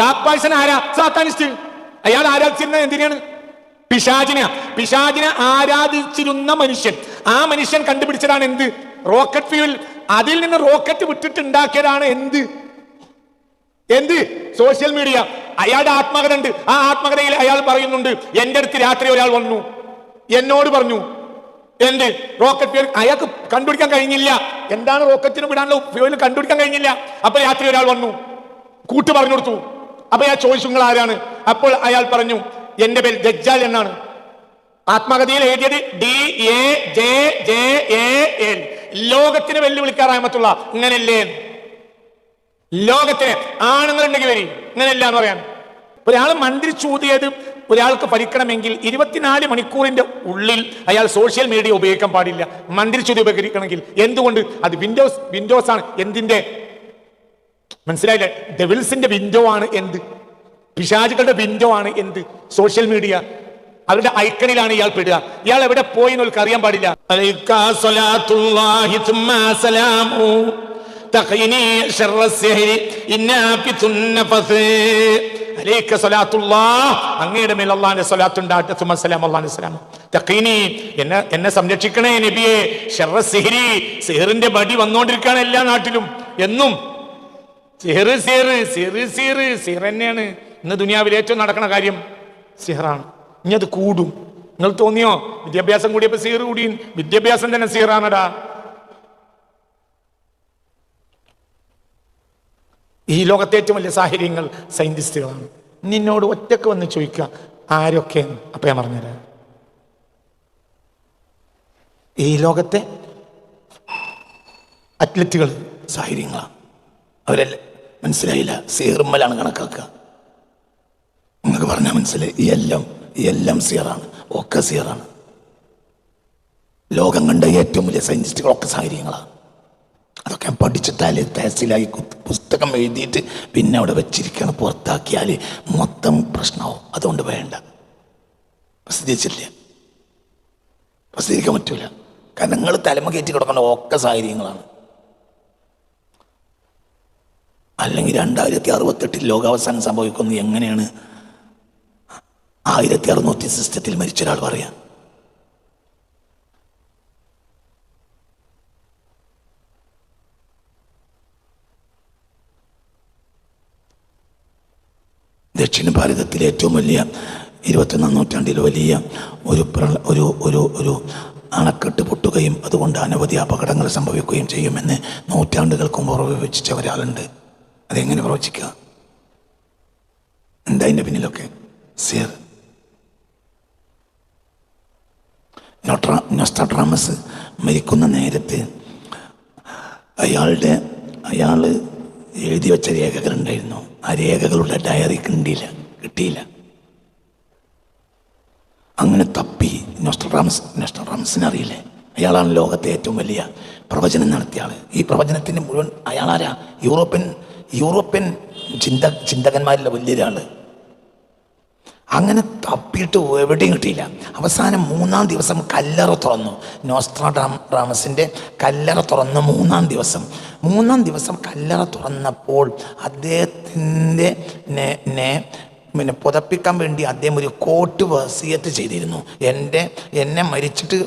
Jack poison ആരാ? സാത്താനിസ്റ്റ്. അയാൾ ആരാധിച്ചിരുന്നത് എന്തിനാണ്? പിശാചിനെ പിശാചിനെ ആരാധിച്ചിരുന്ന മനുഷ്യൻ. ആ മനുഷ്യൻ കണ്ടുപിടിച്ചതാണ് എന്ത്? Rocket fuel. അതിൽ നിന്ന് റോക്കറ്റ് വിട്ടിട്ട് ഉണ്ടാക്കിയതാണ് എന്ത്? എന്ത്? Social media. അയാളുടെ ആത്മകഥ ഉണ്ട് ആ ആത്മകഥയിൽ അയാൾ പറയുന്നുണ്ട് എന്റെ അടുത്ത് രാത്രി ഒരാൾ വന്നു. എന്നോട് പറഞ്ഞു എന്ത്? Rocket fuel? അയാൾക്ക് കണ്ടുപിടിക്കാൻ കഴിഞ്ഞില്ല. എന്താണ് റോക്കറ്റിന് വിടാനുള്ള ഫ്യൂൽ കണ്ടുപിടിക്കാൻ കഴിഞ്ഞില്ല. അപ്പൊ രാത്രി ഒരാൾ വന്നു. കൂട്ട് പറഞ്ഞു കൊടുത്തു. അപ്പൊ അയാൾ ചോദിച്ചു നിങ്ങൾ ആരാണ്? അപ്പോൾ അയാൾ പറഞ്ഞു എന്റെ പേര് ദജ്ജാൽ എന്നാണ്. ആത്മകഥയിൽ എഴുതിയത് D A J J A N. ലോകത്തിന് വെല്ലുവിളിക്കാറാമത്തുള്ള ഇങ്ങനല്ലേ? ലോകത്തിന് ആണുങ്ങളുണ്ടെങ്കിൽ വരി ഇങ്ങനെയല്ല എന്ന് പറയാൻ. ഒരാൾ മന്ത്രി ചൂതിയത് ഒരാൾക്ക് പഠിക്കണമെങ്കിൽ ഇരുപത്തിനാല് മണിക്കൂറിന്റെ ഉള്ളിൽ അയാൾ സോഷ്യൽ മീഡിയ ഉപയോഗിക്കാൻ പാടില്ല. മന്ത്രി ചൂതി ഉപയോഗിക്കണമെങ്കിൽ എന്തുകൊണ്ട്? അത് വിൻഡോസ് വിൻഡോസ് ആണ് എന്തിന്റെ മനസ്സിലായില്ലേ? ഡെവിൾസിന്റെ വിൻഡോ ആണ് എന്ത്? പിശാചുകളുടെ വിൻഡോ ആണ് എന്ത്? സോഷ്യൽ മീഡിയ അവരുടെ ഐക്കണിലാണ് ഇയാൾ പെടുക. ഇയാൾ എവിടെ പോയി എന്നൊക്കെ അറിയാൻ പാടില്ല. അങ്ങയുടെ മേൽ അള്ളാന്റെ സ്വലാത്ത് ഉണ്ടാകട്ടെ. തുമ്മ സലാം അല്ലാഹുവിന്റെ എന്നെ എന്നെ സംരക്ഷിക്കണേ നബിയെ. ശർറ സിഹിരി സിഹറിന്റെ ബടി വന്നുകൊണ്ടിരിക്കുകയാണ് എല്ലാ നാട്ടിലും. എന്നും സിഹറ് സിഹറ് സിഹറ് സിഹറ് സിഹർ തന്നെയാണ്. ഇന്ന് ദുനിയാവിൽ ഏറ്റവും നടക്കുന്ന കാര്യം സിഹറാണ്. ഇനി അത് കൂടും. നിങ്ങൾ തോന്നിയോ? വിദ്യാഭ്യാസം കൂടിയപ്പോ സിഹർ കൂടി വിദ്യാഭ്യാസം തന്നെ സിഹറാണടാ. ഈ ലോകത്തെ ഏറ്റവും വലിയ സാഹചര്യങ്ങൾ സയന്റിസ്റ്റുകളാണ്. നിന്നോട് ഒറ്റയ്ക്ക് വന്ന് ചോദിക്കുക ആരൊക്കെ അപ്പൊ ഞാൻ പറഞ്ഞുതരാം. ഈ ലോകത്തെ അത്ലറ്റുകൾ സാഹചര്യങ്ങളാണ്. അവരല്ല? മനസ്സിലായില്ല. സീർമലാണ് കണക്കാക്കുക. നിങ്ങൾക്ക് പറഞ്ഞാൽ മനസ്സിലായി. എല്ലാം എല്ലാം സീറാണ്. ഒക്കെ സീറാണ്. ലോകം കണ്ട ഏറ്റവും വലിയ സയന്റിസ്റ്റുകളൊക്കെ സാഹചര്യങ്ങളാണ് അതൊക്കെ ഞാൻ പഠിച്ചിട്ടാൽ തഹസിലായി പുസ്തകം എഴുതിയിട്ട് പിന്നെ അവിടെ വെച്ചിരിക്കണം പുറത്താക്കിയാൽ മൊത്തം പ്രശ്നമാവും അതുകൊണ്ട് വേണ്ട. പ്രസിദ്ധീകരിച്ചില്ല പ്രസിദ്ധീകരിക്കാൻ പറ്റൂല. കാരണം നിങ്ങൾ തലമ കയറ്റി കിടക്കേണ്ട ഒക്കെ സാഹചര്യങ്ങളാണ്. അല്ലെങ്കിൽ രണ്ടായിരത്തി അറുപത്തെട്ടിൽ ലോകാവസാനം സംഭവിക്കുന്നത് എങ്ങനെയാണ്? ആയിരത്തി അറുന്നൂറ്റി സിസ്റ്റത്തിൽ മരിച്ച ഒരാൾ പറയാം. ദക്ഷിണ ഭാരതത്തിലെ ഏറ്റവും വലിയ ഇരുപത്തൊന്നാം നൂറ്റാണ്ടിൽ വലിയ ഒരു ഒരു ഒരു ഒരു അണക്കെട്ട് പൊട്ടുകയും അതുകൊണ്ട് അനവധി അപകടങ്ങൾ സംഭവിക്കുകയും ചെയ്യുമെന്ന് നൂറ്റാണ്ടുകൾക്ക് മുമ്പ് പ്രവചിച്ച ഒരാളുണ്ട്. അതെങ്ങനെ പ്രവചിക്കുക? എന്താ അതിന്റെ പിന്നിലൊക്കെ? സിയർ. നോട്രാ മരിക്കുന്ന നേരത്തെ അയാളുടെ അയാൾ എഴുതി വെച്ച രേഖകൾ ഉണ്ടായിരുന്നു. ആ രേഖകളുടെ ഡയറി കിട്ടിയില്ല കിട്ടിയില്ല. അങ്ങനെ തപ്പി നൊസ്റ്റാട്രാമസ് നൊസ്റ്റാട്രാമസിനെ അറിയില്ലേ? അയാളാണ് ലോകത്തെ ഏറ്റവും വലിയ പ്രവചനം നടത്തിയ ആൾ. ഈ പ്രവചനത്തിന് മുഴുവൻ അയാളാരാ? യൂറോപ്യൻ യൂറോപ്യൻ ചിന്ത ചിന്തകന്മാരിലെ വലിയൊരാൾ. അങ്ങനെ തപ്പിയിട്ട് എവിടെയും കിട്ടിയില്ല. അവസാനം മൂന്നാം ദിവസം കല്ലറ തുറന്നു. നോസ്ട്രാഡാം റാമസിന്റെ കല്ലറ തുറന്ന മൂന്നാം ദിവസം. മൂന്നാം ദിവസം കല്ലറ തുറന്നപ്പോൾ അദ്ദേഹത്തിന്റെ പിന്നെ പുതപ്പിക്കാൻ വേണ്ടി അദ്ദേഹം ഒരു കോട്ട് വസിയത്ത് ചെയ്തിരുന്നു. എന്റെ എന്നെ മരിച്ചിട്ട്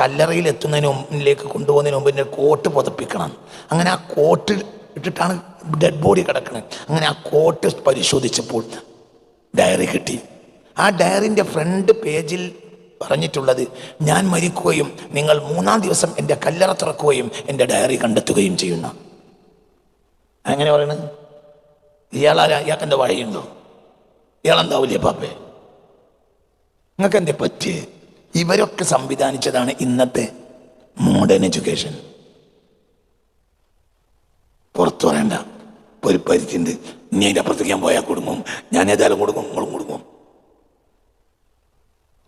കല്ലറയിൽ എത്തുന്നതിന് മുമ്പിലേക്ക് കൊണ്ടുപോകുന്നതിന് മുമ്പ് എന്റെ കോട്ട് പുതപ്പിക്കണം. അങ്ങനെ ആ കോട്ട് ഇട്ടിട്ടാണ് ഡെഡ് ബോഡി കിടക്കുന്നത് അങ്ങനെ ആ കോട്ട് പരിശോധിച്ചപ്പോൾ ഡയറി കിട്ടി. ആ ഡയറിന്റെ ഫ്രണ്ട് പേജിൽ പറഞ്ഞിട്ടുള്ളത് ഞാൻ മരിക്കുകയും നിങ്ങൾ മൂന്നാം ദിവസം എന്റെ കല്ലറ തുറക്കുകയും എന്റെ ഡയറി കണ്ടെത്തുകയും ചെയ്യുന്ന. അങ്ങനെ പറയണത്? ഇയാളാരാ ഇയാൾക്ക് എന്റെ വഴിയുണ്ടോ? ഇയാളെന്താവില്ലേ പാപ്പേ? നിങ്ങൾക്ക് എന്തേ പറ്റിയേ? ഇവരൊക്കെ സംവിധാനിച്ചതാണ് ഇന്നത്തെ മോഡേൺ എഡ്യൂക്കേഷൻ പുറത്തു പറയണ്ട. ഒരു പരിധിയുണ്ട്. ഇനി അതിന്റെ അപ്പുറത്തേക്ക് ഞാൻ പോയാൽ കുടുങ്ങും. ഞാൻ ഏതായാലും കൊടുക്കും നിങ്ങളും കൊടുക്കും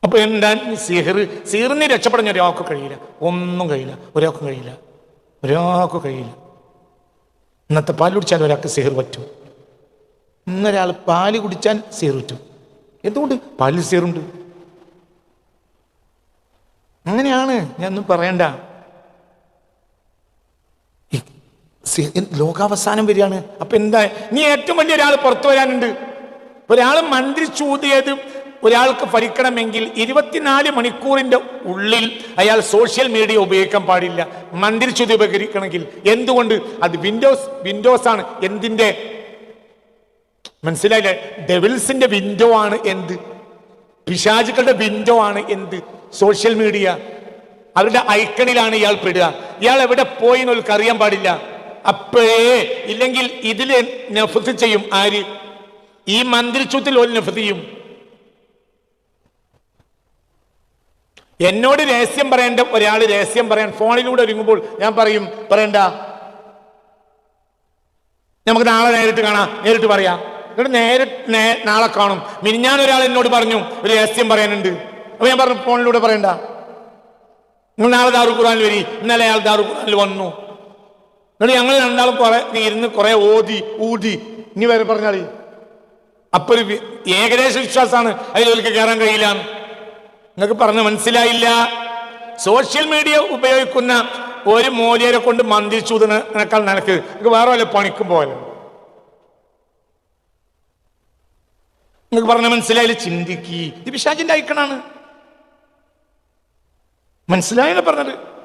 അപ്പൊ എന്താ സിഹർ? സിഹറിന് രക്ഷപ്പെടാൻ ഒരാൾക്ക് കഴിയില്ല. ഒന്നും കഴിയില്ല. ഒരാൾക്കും കഴിയില്ല. ഒരാൾക്കും കഴിയില്ല. ഇന്നത്തെ പാൽ കുടിച്ചാൽ ഒരാൾക്ക് സിഹർ പറ്റും. ഇന്നൊരാൾ പാൽ കുടിച്ചാൽ സിഹർ പറ്റും. എന്തുകൊണ്ട്? പാലിൽ സിഹറുണ്ട്. അങ്ങനെയാണ്. ഞാനൊന്നും പറയണ്ട ഈ സി- എന്ത് ലോകാവസാനം വരികയാണ്. അപ്പൊ എന്താ? നീ ഏറ്റവും വലിയ ഒരാൾ പുറത്തു വരാനുണ്ട്. ഒരാൾ മന്ത്രി ചൂതിയത് ഒരാൾക്ക് ഭരിക്കണമെങ്കിൽ ഇരുപത്തിനാല് മണിക്കൂറിന്റെ ഉള്ളിൽ അയാൾ സോഷ്യൽ മീഡിയ ഉപയോഗിക്കാൻ പാടില്ല. മന്ത്രി ചുതി ഉപകരിക്കണമെങ്കിൽ എന്തുകൊണ്ട്? അത് വിൻഡോസ് വിൻഡോസ് ആണ്. എന്തിന്റെ? മനസ്സിലായില്ലേ? ഡെവിൽസിന്റെ വിൻഡോ ആണ് എന്ത്? പിശാചുക്കളുടെ വിൻഡോ ആണ് എന്ത്? സോഷ്യൽ മീഡിയ അവരുടെ ഐക്കണിലാണ് ഇയാൾ പെടുക. ഇയാൾ എവിടെ പോയി എന്നൊക്കെ അറിയാൻ പാടില്ല. അപ്പോഴേ ഇല്ലെങ്കിൽ ഇതിൽ നഫത്ത് ചെയ്യും. ആര്? ഈ മന്ത്രിച്ചൂത്തിൽ ഒരു നഫത്ത് ചെയ്യും. എന്നോട് രഹസ്യം പറയേണ്ട ഒരാൾ രഹസ്യം പറയാൻ ഫോണിലൂടെ ഒരുങ്ങുമ്പോൾ ഞാൻ പറയും പറയണ്ട. നമുക്ക് നാളെ നേരിട്ട് കാണാം നേരിട്ട് പറയാം. എന്നിട്ട് നേരിട്ട് നാളെ കാണും. മിനിഞ്ഞാൻ ഒരാൾ എന്നോട് പറഞ്ഞു ഒരു രഹസ്യം പറയാനുണ്ട്. അപ്പൊ ഞാൻ പറഞ്ഞു ഫോണിലൂടെ പറയണ്ട. നിങ്ങൾ നാളെ ദാറു ഖുറാനിൽ വരി. ഇന്നലെ അയാൾ ദാറു ഖുറാനിൽ വന്നു. എന്നിട്ട് ഞങ്ങൾ രണ്ടാളും കുറെ ഇരുന്ന് കുറെ ഓതി ഊതി. ഇനി വരെ പറഞ്ഞാളി അപ്പൊ ഒരു ഏകദേശ വിശ്വാസമാണ്. അതിലൊരിക്കൽ കയറാൻ കഴിയില്ല നിങ്ങൾക്ക് പറഞ്ഞ് മനസ്സിലായില്ല? സോഷ്യൽ മീഡിയ ഉപയോഗിക്കുന്ന ഒരു മോലിയരെ കൊണ്ട് മന്ദിച്ചൂതിനേക്കാൾ നിനക്ക്. നിങ്ങൾക്ക് വേറെ വല്ല പണിക്കും പോലെ നിങ്ങൾക്ക് പറഞ്ഞ മനസ്സിലായില്ല? ചിന്തിക്കി. ഇത് പിശാചിന്റെ ഐക്കണാണ്. മനസ്സിലായില്ല പറഞ്ഞത്?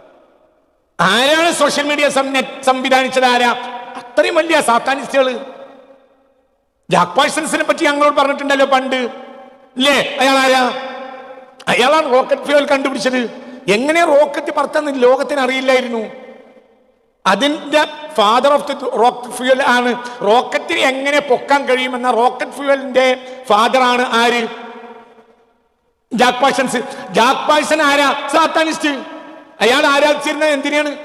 ആരാണ് സോഷ്യൽ മീഡിയ സംവിധാനിച്ചത് ആരാ? അത്രയും വലിയ സാത്താനിസ്റ്റുകൾ. ജാക്ക് പാഴ്സൺസിനെ പറ്റി ഞങ്ങളോട് പറഞ്ഞിട്ടുണ്ടല്ലോ പണ്ട്. ഇല്ലേ? അയാൾ ആരാ? അയാളാണ് റോക്കറ്റ് ഫ്യൂൽ കണ്ടുപിടിച്ചത്. എങ്ങനെ റോക്കറ്റ് പറത്തെന്ന് ലോകത്തിന് അറിയില്ലായിരുന്നു. അതിന്റെ father of the rocket fuel ആണ്. റോക്കറ്റിന് എങ്ങനെ പൊക്കാൻ കഴിയുമെന്ന റോക്കറ്റ് ഫ്യൂവലിന്റെ ഫാദർ ആണ് ആര്? Jack Parsons. ജാക്ക് പാഴ്സൺ ആരാ? സാത്താനിസ്റ്റ്. അയാൾ ആരാധിച്ചിരുന്നത് എന്തിനാണ്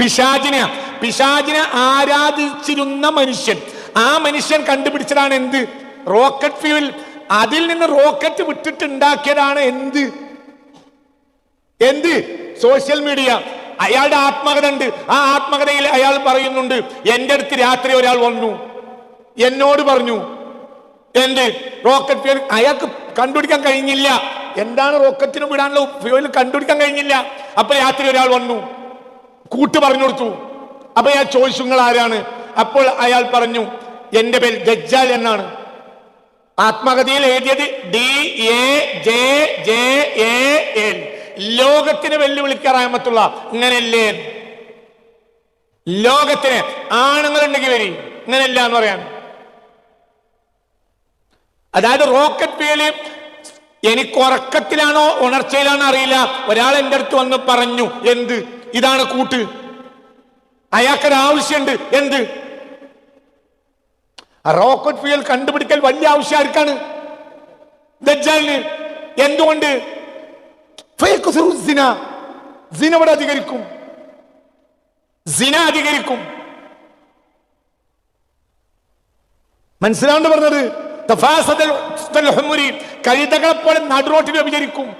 പിശാചിനെ പിശാചിനെ ആരാധിച്ചിരുന്ന മനുഷ്യൻ. ആ മനുഷ്യൻ കണ്ടുപിടിച്ചതാണ് എന്ത്? Rocket fuel. അതിൽ നിന്ന് റോക്കറ്റ് വിട്ടിട്ടുണ്ടാക്കിയതാണ് എന്ത്? എന്ത്? Social media. അയാളുടെ ആത്മകഥ ഉണ്ട്. ആ ആത്മകഥയിൽ അയാൾ പറയുന്നുണ്ട് എന്റെ അടുത്ത് രാത്രി ഒരാൾ വന്നു. എന്നോട് പറഞ്ഞു എന്ത്? Rocket fuel. അയാൾക്ക് കണ്ടുപിടിക്കാൻ കഴിഞ്ഞില്ല. എന്താണ് റോക്കറ്റിന് വിടാനുള്ള ഫ്യൂൽ? കണ്ടുപിടിക്കാൻ കഴിഞ്ഞില്ല. അപ്പൊ രാത്രി ഒരാൾ വന്നു. കൂട്ട് പറഞ്ഞു കൊടുത്തു. അപ്പൊ ഞാൻ ചോദിച്ചു നിങ്ങൾ ആരാണ് അപ്പോൾ അയാൾ പറഞ്ഞു എന്റെ പേര് ഗജ്ജാൽ എന്നാണ്. ആത്മകഥയിൽ എഴുതിയത് D A J J A L. ലോകത്തിന് വെല്ലുവിളിക്കാറാമത്തുള്ള ഇങ്ങനെയല്ലേ? ലോകത്തിന് ആണുങ്ങളുണ്ടെങ്കിൽ വരി ഇങ്ങനെയല്ല എന്ന് പറയാൻ അതായത് റോക്കറ്റ് വേൽ എനിക്ക് ഉറക്കത്തിലാണോ ഉണർച്ചയിലാണോ അറിയില്ല. ഒരാൾ എന്റെ അടുത്ത് വന്ന് പറഞ്ഞു എന്ത്? ഇതാണ് കൂട്ട്. അയാൾക്കൊരു ആവശ്യമുണ്ട്. എന്ത്? റോക്കറ്റ് ഫ്യൂൽ കണ്ടുപിടിക്കൽ വലിയ ആവശ്യം ആർക്കാണ്? എന്തുകൊണ്ട്? അധികരിക്കും. സിന അധികരിക്കും. മനസ്സിലാണ്ട് പറഞ്ഞത്? കഴുതകളെ പോലെ നടുറോട്ടിൽ വ്യഭിചരിക്കും.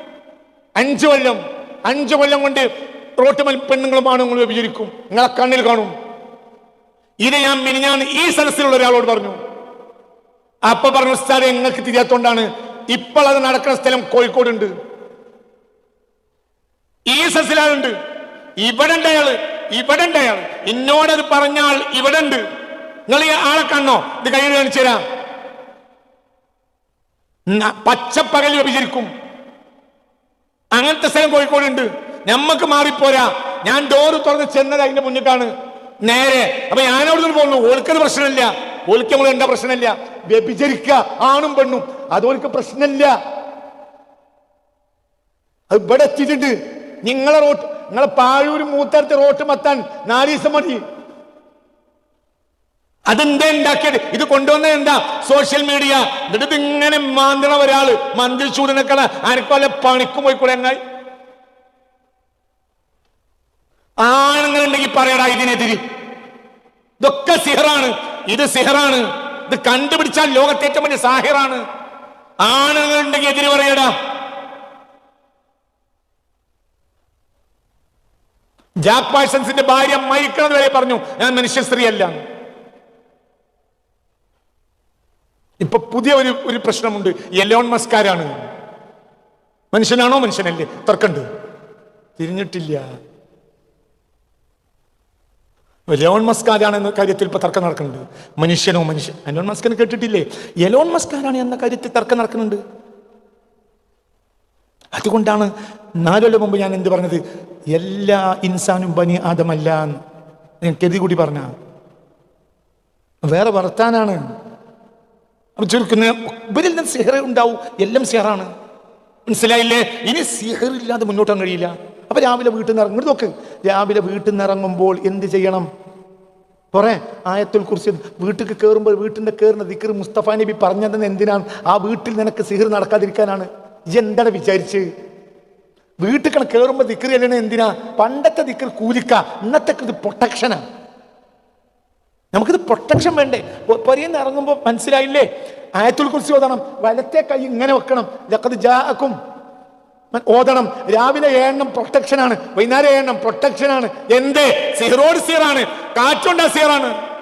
അഞ്ചു കൊല്ലം അഞ്ചു കൊല്ലം കൊണ്ട് റോട്ടുമൽ പെണ്ണുങ്ങളും ആണുങ്ങളും വ്യഭിചരിക്കും. നിങ്ങളെ കണ്ണിൽ കാണും. ഇത് ഞാൻ മിനിഞ്ഞാൻ ഈ സദസ്സിലുള്ള ഒരാളോട് പറഞ്ഞു. അപ്പൊ പറഞ്ഞു ഉസ്താദ് നിങ്ങൾക്ക് തിരിയാത്തോണ്ടാണ് ഇപ്പോൾ അത് നടക്കുന്ന സ്ഥലം കോഴിക്കോടുണ്ട്. ഈ സദസ്സിലാളുണ്ട്. ഇവിടെ അയാൾ ഇവിടെ അയാൾ. ഇന്നോടത് പറഞ്ഞാൽ ഇവിടെ ഉണ്ട് നിങ്ങൾ ഈ ആളെ കണ്ണോ? ഇത് കയ്യിൽ കാണിച്ചു തരാം. പച്ചപ്പകൽ വ്യഭിചരിക്കും. അങ്ങനത്തെ സ്ഥലം കോഴിക്കോടുണ്ട്. നമ്മക്ക് മാറിപ്പോരാ. ഞാൻ ഡോറ് തുറന്ന് ചെന്നത് അതിന്റെ മുന്നിട്ടാണ്. നേരെ. അപ്പൊ ഞാനവിടെ നിന്ന് പോകുന്നു ഓൾക്കത് പ്രശ്നമില്ല. ഓൽക്ക് നമ്മൾ എന്താ പ്രശ്നമില്ല? വ്യഭിചരിക്കുക ആണും പെണ്ണും. അത് ഓൽക്ക് പ്രശ്നമില്ല. അത് ഇവിടെ എത്തിയിട്ടുണ്ട്. നിങ്ങളെ റോട്ട് നിങ്ങളെ പാഴൂരും മൂത്തരത്തെ റോട്ട് മത്താൻ നാല് ദിവസം മതി. അതെന്താ ഉണ്ടാക്കിയത്? ഇത് കൊണ്ടുവന്നത് എന്താ? സോഷ്യൽ മീഡിയ എന്നിട്ട് ഇങ്ങനെ മാന്തണ ഒരാൾ മന്ത്രി ചൂടിനക്കള അനക്കല്ല പണിക്ക് പോയിക്കൂടെ എങ്ങായി ആണുങ്ങളുണ്ടെങ്കിൽ പറയടാ ഇതിനെതിരെ. ഇതൊക്കെ സിഹറാണ്. ഇത് സിഹറാണ്. ഇത് കണ്ടുപിടിച്ചാൽ ലോകത്തെ ഏറ്റവും വലിയ സാഹിറാണ്. ആണുങ്ങളുണ്ടെങ്കിൽ എതിര് പറയടാ. ജാക്ക് പാഴ്സൺസിന്റെ ഭാര്യ മരിക്കണത് വരെ പറഞ്ഞു. ഞാൻ മനുഷ്യ സ്ത്രീയല്ല. ഇപ്പൊ പുതിയ ഒരു ഒരു പ്രശ്നമുണ്ട്. എലോൺ മസ്കാരാണ്. മനുഷ്യനാണോ മനുഷ്യനല്ലേ? തർക്കണ്ട്. തിരിഞ്ഞിട്ടില്ല. എലോൺ മസ്കാരാണ് എന്ന കാര്യത്തിൽ ഇപ്പൊ തർക്കം നടക്കുന്നുണ്ട്. മനുഷ്യനോ മനുഷ്യൻ എലോൺ മസ്കിനെ കേട്ടിട്ടില്ലേ? എലോൺ മസ്കാരാണ് എന്ന കാര്യത്തിൽ തർക്കം നടക്കുന്നുണ്ട്. അതുകൊണ്ടാണ് നാലുകൊല്ലം മുമ്പ് ഞാൻ എന്ത് പറഞ്ഞത്? എല്ലാ ഇൻസാനും ബനി ആദമല്ല ഞാൻ കരുതി കൂടി പറഞ്ഞ. വേറെ വർത്താനാണ്. അപ്പൊ ചുരുക്കുന്ന ഇവരിൽ നിന്ന് സിഹർ ഉണ്ടാവും. എല്ലാം സിഹറാണ്. മനസ്സിലായില്ലേ? ഇനി സിഹർ ഇല്ലാതെ മുന്നോട്ട് കഴിയില്ല. അപ്പൊ രാവിലെ വീട്ടിൽ നിന്ന് ഇറങ്ങി. നോക്ക്. രാവിലെ വീട്ടിൽ നിന്ന് ഇറങ്ങുമ്പോൾ എന്ത് ചെയ്യണം? കുറെ ആയത്തുൽ കുറിച്ച് വീട്ടിൽ കയറുമ്പോൾ വീട്ടിന്റെ കയറുന്ന ദിക്കർ മുസ്തഫ നബി പറഞ്ഞതെന്ന് എന്തിനാണ്? ആ വീട്ടിൽ നിനക്ക് സിഹർ നടക്കാതിരിക്കാനാണ്. എന്താണ് വിചാരിച്ച്? വീട്ടിൽ കയറുമ്പോൾ ദിക്കർ ചെല്ലണ എന്തിനാ? പണ്ടത്തെ ദിക്കർ കൂലിക്ക ഇന്നത്തെ ഇത് പ്രൊട്ടക്ഷനാണ് നമുക്കിത് പ്രൊട്ടക്ഷൻ വേണ്ടേ? പൊരിയെന്ന് ഇറങ്ങുമ്പോൾ മനസ്സിലായില്ലേ? ആയത്തുൽ കുർസി ഓതണം. വലത്തെ കൈ ഇങ്ങനെ വെക്കണം. ലക്കത് ജാക്കും ഓതണം. രാവിലെ ഏഴെണ്ണം പ്രൊട്ടക്ഷനാണ് വൈകുന്നേരം ഏഴെണ്ണം പ്രൊട്ടക്ഷനാണ് എന്ത്? സിഹറോട് സീറാണ് കാറ്റുണ്ട സീറാണ്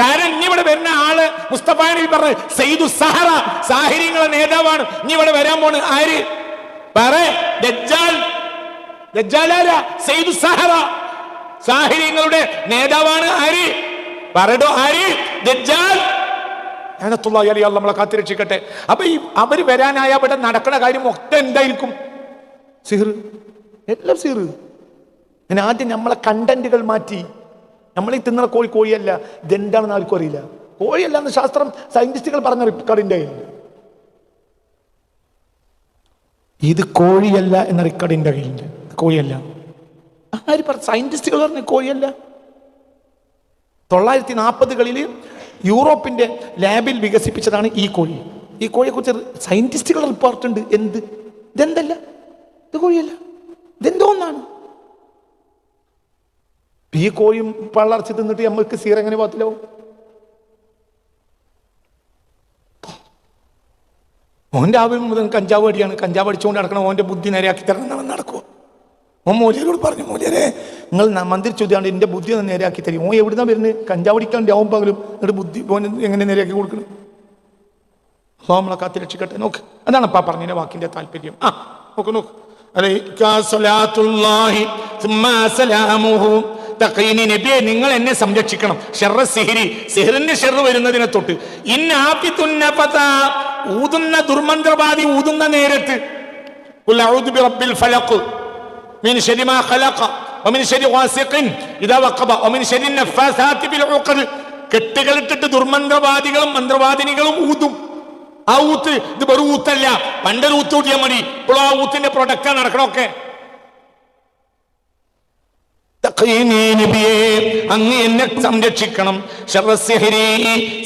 കാരണം ഇനി ഇവിടെ വരുന്ന ആൾ മുസ്തഫ നബി പറഞ്ഞു സഹറ. സാഹിര്യങ്ങളെ നേതാവാണ്. ഇനി ഇവിടെ വരാൻ പോണ് ആര്? സയ്യിദു സഹറ. സാഹിര്യങ്ങളുടെ നേതാവാണ് ആര്? പറടോ ആര്? ദജ്ജാൽ. അനത്തുള്ള അലി അല്ല നമ്മളെ കാത്തിരക്ഷിക്കട്ടെ. അപ്പൊ ഈ അവർ വരാനായ അവിടെ നടക്കുന്ന കാര്യം ഒക്കെ എന്തായിരിക്കും? സിഹർ. എല്ലാം സിഹർ. ഞാൻ ആദ്യം നമ്മളെ കണ്ടന്റുകൾ മാറ്റി. നമ്മൾ ഈ തിന്നണ കോഴി കോഴിയല്ല. ഇതെന്താണെന്ന് ആർക്കും അറിയില്ല. കോഴിയല്ല എന്ന് ശാസ്ത്രം സയന്റിസ്റ്റുകൾ പറഞ്ഞ റിക്കാർഡിന്റെ കയ്യിലുണ്ട് ഇത് കോഴിയല്ല എന്ന റിക്കാർഡിന്റെ കയ്യിലുണ്ട്. കോഴിയല്ല. ആര് പറ സയന്റിസ്റ്റുകൾ പറഞ്ഞു കോഴിയല്ല. തൊള്ളായിരത്തി നാൽപ്പതുകളിൽ യൂറോപ്പിന്റെ ലാബിൽ വികസിപ്പിച്ചതാണ് ഈ കോഴി. ഈ കോഴിയെക്കുറിച്ച് സയന്റിസ്റ്റുകൾ റിപ്പോർട്ട് ഉണ്ട്. എന്ത്? ഇതെന്തല്ല? ഇത് കോഴിയല്ല. ഇതെന്തോ ഒന്നാണ് ഈ കോഴിയും പള്ളർച്ച് തിന്നിട്ട് നമ്മൾക്ക് സീറ എങ്ങനെ പോകത്തില്ലാവും ഓൻ രാവിലെ മുതൽ കഞ്ചാവ് അടിയാണ്. കഞ്ചാവ് അടിച്ചുകൊണ്ട് നടക്കണം ഓന്റെ ബുദ്ധി നേരെയാക്കി തരണം നടക്കുമോ ഓൻ മോലിയരോട് പറഞ്ഞു മൂല്യരെ നിങ്ങൾ മന്ത്രി ചോദ്യമാണ് എന്റെ ബുദ്ധി ഒന്ന് നേരെയാക്കി തരും ഓ എവിടുന്നാ വരുന്നത്? കഞ്ചാവടിക്കാണ്ട് ആവും പകലും എന്നിട്ട് ബുദ്ധി എങ്ങനെ നേരെയാക്കി കൊടുക്കണം? അള്ളാഹു നമ്മളെ കാത്തി രക്ഷിക്കട്ടെ. നോക്ക് അതാണ് അപ്പാ പറഞ്ഞതിന്റെ വാക്കിന്റെ താല്പര്യം. ആ നോക്ക് നോക്ക്. നിങ്ങൾ എന്നെ സംരക്ഷിക്കണം. ഷെറ സിഹിരി സിഹിറിന്റെ ഷെറ് വരുന്നതിനെ തൊട്ട്. ഊതുന്ന ദുർമന്ത്രവാദി ഊതുന്ന നേരത്ത്. ومن ശരി വാസിഖിൻ اذا وقب ومن ശരി നഫാസാത്തി بالعقد കെട്ടുകളിട്ടിട്ട് ദുർമന്ത്രവാദികളും മന്ത്രവാദിനികളും ഊതും. ആ ഊത്ത് ഇത് വെറു ഊത്തല്ല. പണ്ടൊരു ഊത്ത് കൂട്ടിയാൽ മതി. ഇപ്പോൾ ആ ഊത്തിന്റെ പ്രൊഡക്റ്റാണ് നടക്കണമൊക്കെ അങ്ങ് എന്നെ സംരക്ഷിക്കണം.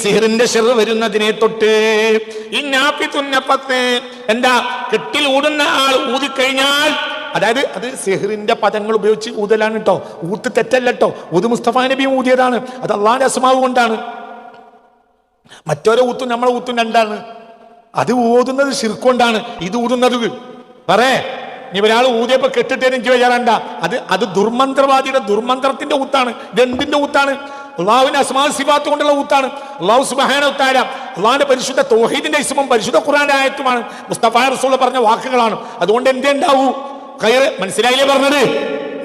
സിഹിറിന്റെ ഷെറ് വരുന്നതിനെ തൊട്ട്. ഇന്നാപ്പി തുന്നപ്പത്ത് എന്താ കെട്ടിൽ ഊടുന്ന ആൾ ഊതിക്കഴിഞ്ഞാൽ അതായത് അത് സെഹ്റിന്റെ പദങ്ങൾ ഉപയോഗിച്ച് ഊതലാണ് കേട്ടോ ഊത്ത് തെറ്റല്ല കേട്ടോ ഊത് മുസ്തഫ നബിയും ഊതിയതാണ്. അത് അള്ളാന്റെ അസ്മാവ് കൊണ്ടാണ്. മറ്റോരോ ഊത്തും നമ്മളെ ഊത്തും രണ്ടാണ്. അത് ഊതുന്നത് ശിർക്കൊണ്ടാണ് ഇത് ഊതുന്നത് പറേ ഇനി ഒരാൾ ഊതിയപ്പോ കെട്ടിട്ടേ എനിക്ക് വരാറണ്ട അത് അത് ദുർമന്ത്രവാദിയുടെ ദുർമന്ത്രത്തിന്റെ ഊത്താണ്. ഇത് എന്തിന്റെ ഊത്താണ്? അള്ളാഹുവിന്റെ അസ്മാ സിബാത്ത് കൊണ്ടുള്ള ഊത്താണ്. അള്ളാഹു സുബാന ഉത്താര അള്ളാഹിന്റെ പരിശുദ്ധ തോഹീദിന്റെ ഇസ്മും പരിശുദ്ധ ഖുറാന്റെ ആയത്തുമാണ് മുസ്തഫ റസൂൾ പറഞ്ഞ വാക്കുകളാണ്. അതുകൊണ്ട് എന്തേ ഉണ്ടാവൂ കയറ്. മനസ്സിലായില്ലേ പറഞ്ഞത്?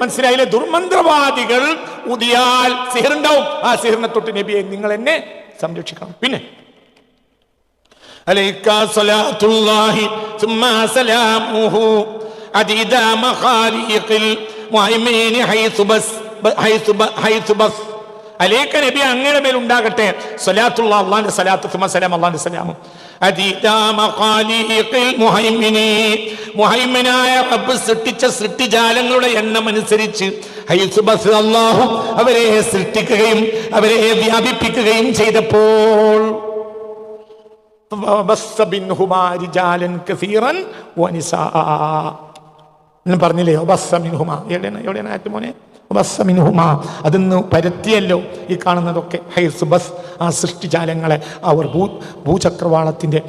മനസ്സിലായില്ലേ? ദുർമന്ത്രവാദികൾ ഉദിയാൽ സിഹറുണ്ടാവും. ആ സിഹറിനെ തൊട്ട് നബിയെ നിങ്ങൾ എന്നെ സംരക്ഷിക്കണം. പിന്നെ? അലൈക്കാ സലാത്തുല്ലാഹി സുമ്മാ സലാമുഹു മഖാരിഖിൽ ബസ് ബസ്. നബി അങ്ങനെ മേലുണ്ടാകട്ടെ. സലാത്തുള്ള അള്ളാന്റെ സലാത്ത് സുമ സലാം അള്ളാന്റെ സലാമും. മുഹൈമിനായ റബ്ബ് സൃഷ്ടിച്ച സൃഷ്ടിജാലങ്ങളുടെ എണ്ണം അനുസരിച്ച് അള്ളാഹു അവരെ സൃഷ്ടിക്കുകയും അവരെ വ്യാപിപ്പിക്കുകയും ചെയ്തപ്പോൾ. പറഞ്ഞില്ലേ? എവിടെയാണ്? എവിടെയാണ്? ആറ്റുമോനെ? ബസ് അതിന്ന് പരത്തിയല്ലോ ഈ കാണുന്നതൊക്കെ. ഹൈസ് ബസ് ആ സൃഷ്ടിജാലങ്ങളെ. അവർ ഭൂ ഭൂചക്രവാളത്തിന്റെ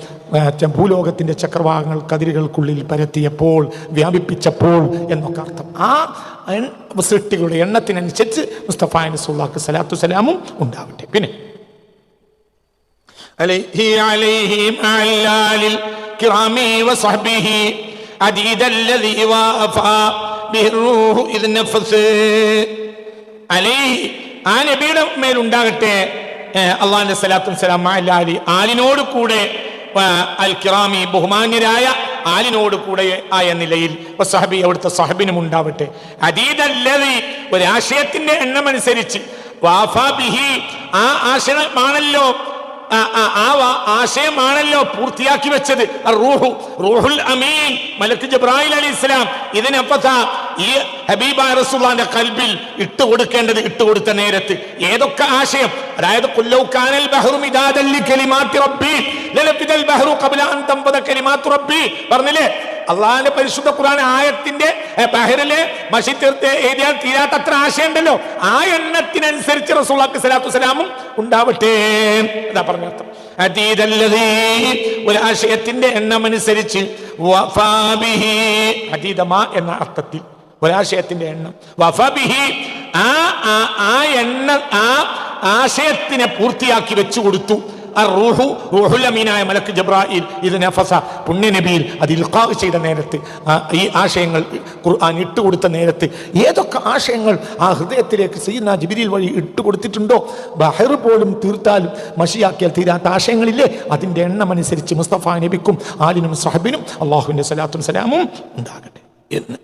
ഭൂലോകത്തിന്റെ ചക്രവാഹങ്ങൾ കതിരുകൾക്കുള്ളിൽ പരത്തിയപ്പോൾ വ്യാപിപ്പിച്ചപ്പോൾ എന്നൊക്കെ അർത്ഥം. ആ സൃഷ്ടികളുടെ എണ്ണത്തിനനുസരിച്ച് മുസ്തഫ നസുല്ലാക്ക് സലാത്തു സലാമും ഉണ്ടാവട്ടെ. പിന്നെ. അലൈഹി ആ നബിയുടെ മേലുണ്ടാകട്ടെ. അള്ളാന്റെ സലാത്തും സലാം ആലി ആലിനോട് കൂടെ അൽ കിറാമി ബഹുമാന്യരായ ആലിനോട് കൂടെ ആയ നിലയിൽ സഹബി അവിടുത്തെ സഹബിനും ഉണ്ടാവട്ടെ. അതീതല്ലത് ഒരാശയത്തിന്റെ എണ്ണമനുസരിച്ച് വാഫ ബിഹി ആ ആശയമാണല്ലോ. ആ- ആശയമാണല്ലോ പൂർത്തിയാക്കി വെച്ചത്. റൂഹു റൂഹുൽ അമീൻ മലക്ക് ജബ്രാഹിൽ അലി ഇസ്ലാം ഇതിനപ്പത്ത ഈ ഹബീബ റസൂലാന്റെ കൽബിൽ ഇട്ട് കൊടുക്കേണ്ടത് ഇട്ട് കൊടുത്ത നേരത്ത്. ഏതൊക്കെ ആശയം? അതായത് കുല്ലൗ കാനൽ ബഹ്റു മിദാദൻ ലികലിമാത്തി റബ്ബി. ലലഫിദൽ ബഹ്റു ഖബ്ല അൻ തൻഫദ കലിമാത്തു റബ്ബി. പറഞ്ഞില്ലേ? അള്ളാഹിന്റെ പരിശുദ്ധ ഖുർആൻ ആയത്തിന്റെ ബഹറിലെ മഷി തീർത്ത് എഴുതിയാൽ തീരാത്തത്ര ആശയമുണ്ടല്ലോ ആ എണ്ണത്തിനനുസരിച്ച് റസൂലാക്ക് സ്വലാത്തു സലാമും ഉണ്ടാവട്ടെ അതാ പറഞ്ഞ അർത്ഥം. അതീതല്ലതേ ഒരാശയത്തിന്റെ എണ്ണം അനുസരിച്ച് വഫാബിഹി അതീതമാ എന്ന അർത്ഥത്തിൽ ഒരാശയത്തിന്റെ എണ്ണം. വഫബിഹി ആ- ആ എണ്ണ ആ ആശയത്തിനെ പൂർത്തിയാക്കി വെച്ചു കൊടുത്തു. ആ റൂഹു റൂഹുൽ അമീനായ മലക്ക് ജബ്രായിൽ ഇത് നഫസ പുണ്യനബിയിൽ അത് ഇൽക്കാവ് ചെയ്ത നേരത്ത് ഈ ആശയങ്ങൾ ഖുർആൻ ഇട്ടുകൊടുത്ത നേരത്ത് ഏതൊക്കെ ആശയങ്ങൾ ആ ഹൃദയത്തിലേക്ക് സീന ജിബിരിൽ വഴി ഇട്ടുകൊടുത്തിട്ടുണ്ടോ? ബഹർ പോലും തീർത്താലും മഷിയാക്കിയാൽ തീരാത്ത ആശയങ്ങളില്ലേ? അതിന്റെ എണ്ണം അനുസരിച്ച് മുസ്തഫ നബിക്കും ആലിനും സഹബിനും അള്ളാഹുവിന്റെ സലാത്തും സലാമും ഉണ്ടാകട്ടെ എന്ന്.